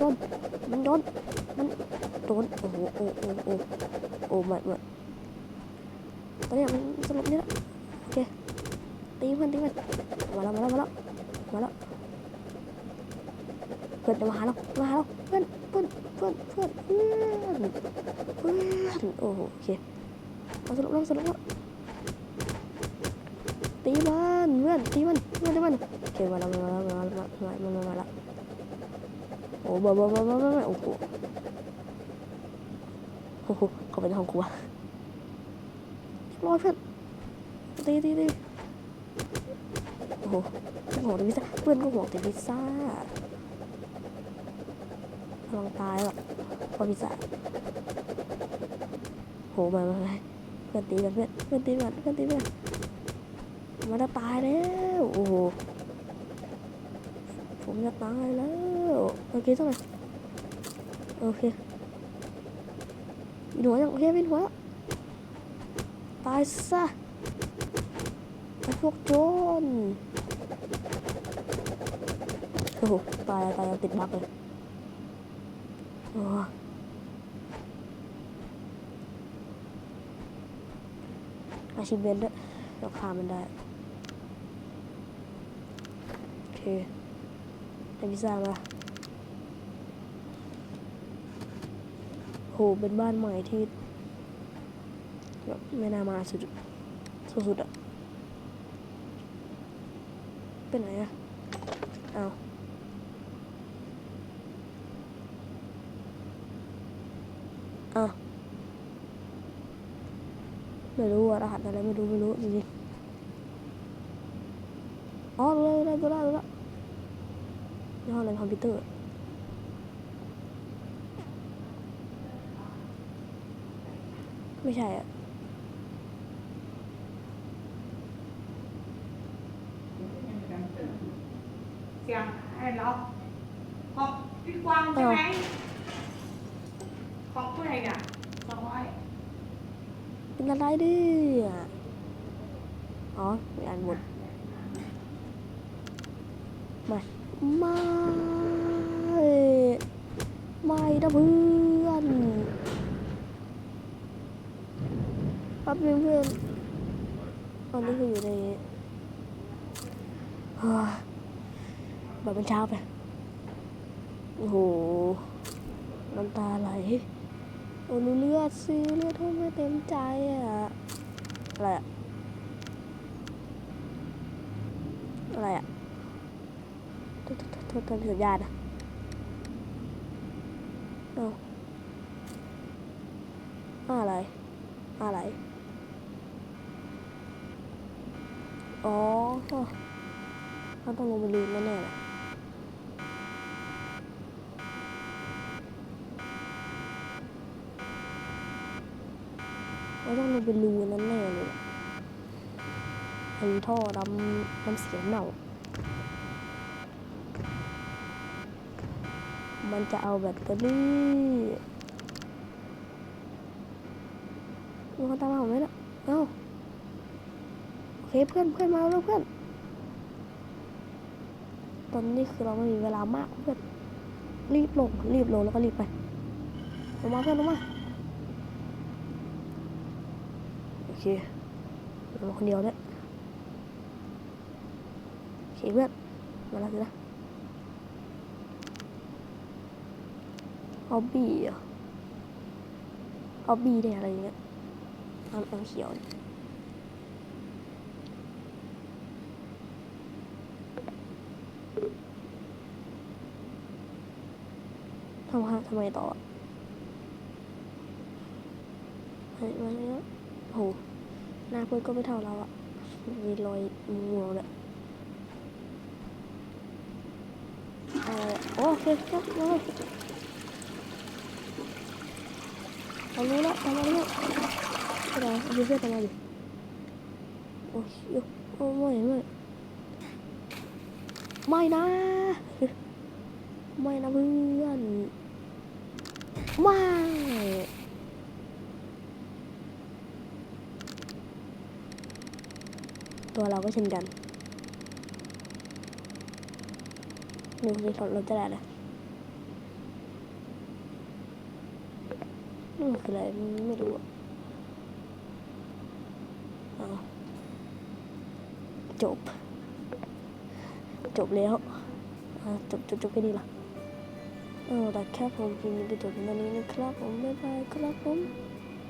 โดน มันโดน มันโดน โอ้โหโอ้โอ้โอ้โอ้มันมันตอนนี้มันสลบเนี่ยโอเคตีมันตีมันมาแล้วมาแล้วมาแล้วมาแล้วเพื่อนจะมาหาเรามาหาเราเพื่อนเพื่อนเพื่อนเพื่อนเพื่อนเพื่อนโอ้โหโอเคมาสลบแล้วสลบแล้วตีมันเพื่อนตีมันตีมันตีมันโอเคมาแล้วมาแล้วมาแล้วมาแล้วมาแล้วมาแล้ว บ้าบ้าบ้าบ้าบ้าโอ้โหโอ้โหเขาเป็นห้องครัวรอเพื่อนตีตีตีโอ้โหห่วงแต่พิซซ่าเพื่อนก็ห่วงแต่พิซซ่าลองตายแบบพอพิซซ่าโหมามามาเพื่อนตีกันเพื่อนเพื่อนตีกันเพื่อนตีกันมันจะตายแล้วโอ้โห ผมจะตายแล้วโอเคสักหน่โอเควินหัวยังโอเควินหัวตายซะไอพวกโจรโอ้โหตายตายติดบักเลยโอ้อาชีพเบนด้วยเราฆ่ามันได้โอเค ได้พิซซ่ามาโห เป็นบ้านใหม่ที่แบบไม่น่ามาสุดสุดๆอะเป็นไหนอะเอาอะไม่รู้อะรหัสอะไรไม่รู้ ไม่รู้จริงๆอ๋อรู้แล้วรู้แล้วรู้แล้ ยี่ห้ออะไรคอมพิวเตอร์ไม่ใช่อะเสียงอะไรเหรอของพี่กวางใช่ไหมของผู้ใดเนี่ยสองร้อยเป็นอะไรดิอะอ๋อไม่อ่านหมดไม่ ไม่ไม่นะเพื่อนแป๊บเพื่อนตอนนี้คืออยู่ในฮแบบเป็นเช้าไปโอ้โหน้ำตาไหลโอ้ดูเลือดสิเลือดท่วมไม่เต็มใจอะอะไรอะอะไรอะ ทษโทษโทษโทษสัญญาณอะเอาอะไร อะไร อ๋อเขาต้องลงไปลืมแน่ๆเลยเราต้องลงเป็นรูนั้นแน่เลยอะไอ้ท่อดำน้ำเสียงเน่า มันจะเอาแบตเตอรี่มีคนตามมาผมไหมเนี่ยเอ้าโอเคเพื่อนเพื่อนมาแล้วเพื่อน ตอนนี้คือเราไม่มีเวลามากเพื่อนรีบลงรีบลงแล้วก็รีบไปลงมาเพื่อนลงมาโอเคเรามาคนเดียวเนี่ยโอเคเพื่อนมาแล้วสินะ ออบบี้อะออบบี้เนี่ยอะไรเงี้ยน้ำน้ำเขียวทำไมทำไมต่อเฮ้ยมาแล้วโหหน้าเพื่อนก็ไม่เท่าเราอะมีรอยม่วเลยอะไรอโอเคครับเลย เรารู้แล้วทำมาแล้วก็ได้ดูเสื้อทำมาดิโอ้ยโอ้ไม่ไม่ไม่นะ ไม่นะเพื่อนไม่ตัวเราก็เช่นกันหนึ่งทีเราจะได้เลย นี่ มันคืออะไรไม่รู้อะอ้าวจบ จบแล้วอ่าจบจบจบไปดีละเอาละครับผมคลิปนี้ก็จบเพียงเท่านี้นะครับผมบ๊ายบายครับผม